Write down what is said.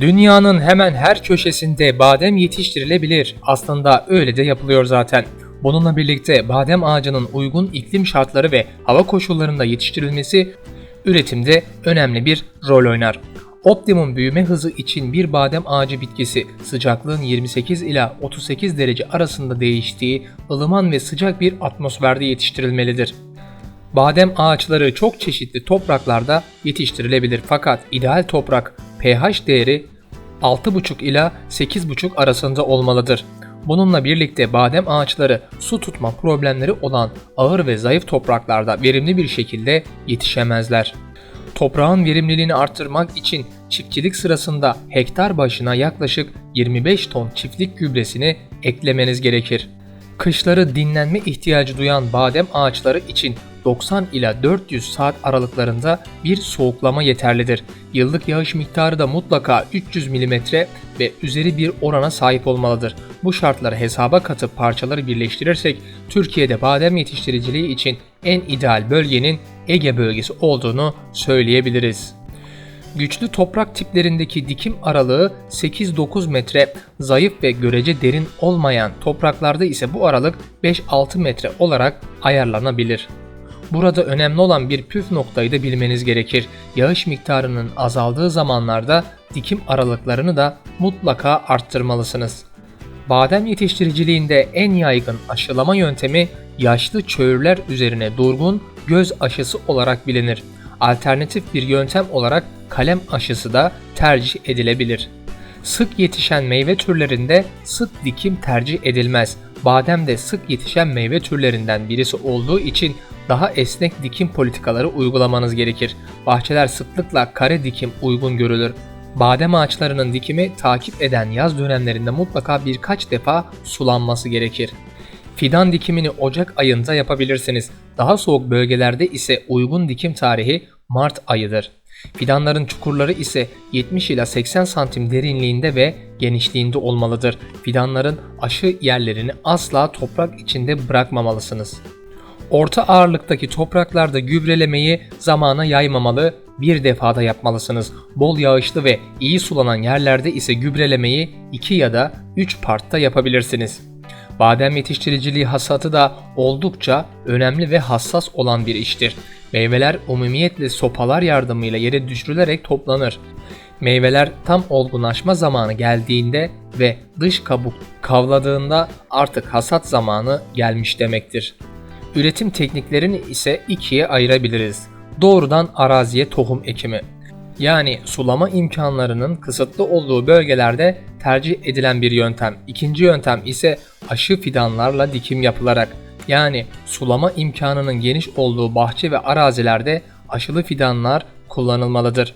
Dünyanın hemen her köşesinde badem yetiştirilebilir. Aslında öyle de yapılıyor zaten. Bununla birlikte badem ağacının uygun iklim şartları ve hava koşullarında yetiştirilmesi üretimde önemli bir rol oynar. Optimum büyüme hızı için bir badem ağacı bitkisi sıcaklığın 28 ila 38 derece arasında değiştiği ılıman ve sıcak bir atmosferde yetiştirilmelidir. Badem ağaçları çok çeşitli topraklarda yetiştirilebilir fakat ideal toprak pH değeri 6,5 ila 8,5 arasında olmalıdır. Bununla birlikte badem ağaçları su tutma problemleri olan ağır ve zayıf topraklarda verimli bir şekilde yetişemezler. Toprağın verimliliğini arttırmak için çiftçilik sırasında hektar başına yaklaşık 25 ton çiftlik gübresini eklemeniz gerekir. Kışları dinlenme ihtiyacı duyan badem ağaçları için 90 ila 400 saat aralıklarında bir soğuklama yeterlidir. Yıllık yağış miktarı da mutlaka 300 mm ve üzeri bir orana sahip olmalıdır. Bu şartları hesaba katıp parçaları birleştirirsek Türkiye'de badem yetiştiriciliği için en ideal bölgenin Ege bölgesi olduğunu söyleyebiliriz. Güçlü toprak tiplerindeki dikim aralığı 8-9 metre, zayıf ve görece derin olmayan topraklarda ise bu aralık 5-6 metre olarak ayarlanabilir. Burada önemli olan bir püf noktayı da bilmeniz gerekir. Yağış miktarının azaldığı zamanlarda dikim aralıklarını da mutlaka arttırmalısınız. Badem yetiştiriciliğinde en yaygın aşılama yöntemi yaşlı çöğürler üzerine durgun göz aşısı olarak bilinir. Alternatif bir yöntem olarak kalem aşısı da tercih edilebilir. Sık yetişen meyve türlerinde sık dikim tercih edilmez. Badem de sık yetişen meyve türlerinden birisi olduğu için daha esnek dikim politikaları uygulamanız gerekir. Bahçeler sıklıkla kare dikim uygun görülür. Badem ağaçlarının dikimi takip eden yaz dönemlerinde mutlaka birkaç defa sulanması gerekir. Fidan dikimini Ocak ayında yapabilirsiniz. Daha soğuk bölgelerde ise uygun dikim tarihi Mart ayıdır. Fidanların çukurları ise 70 ila 80 santim derinliğinde ve genişliğinde olmalıdır. Fidanların aşı yerlerini asla toprak içinde bırakmamalısınız. Orta ağırlıktaki topraklarda gübrelemeyi zamana yaymamalı, bir defada yapmalısınız. Bol yağışlı ve iyi sulanan yerlerde ise gübrelemeyi 2 ya da 3 partta yapabilirsiniz. Badem yetiştiriciliği hasatı da oldukça önemli ve hassas olan bir iştir. Meyveler umumiyetle sopalar yardımıyla yere düşürülerek toplanır. Meyveler tam olgunlaşma zamanı geldiğinde ve dış kabuk kavladığında artık hasat zamanı gelmiş demektir. Üretim tekniklerini ise ikiye ayırabiliriz. Doğrudan araziye tohum ekimi. Yani sulama imkanlarının kısıtlı olduğu bölgelerde tercih edilen bir yöntem. İkinci yöntem ise aşı fidanlarla dikim yapılarak yani sulama imkanının geniş olduğu bahçe ve arazilerde aşılı fidanlar kullanılmalıdır.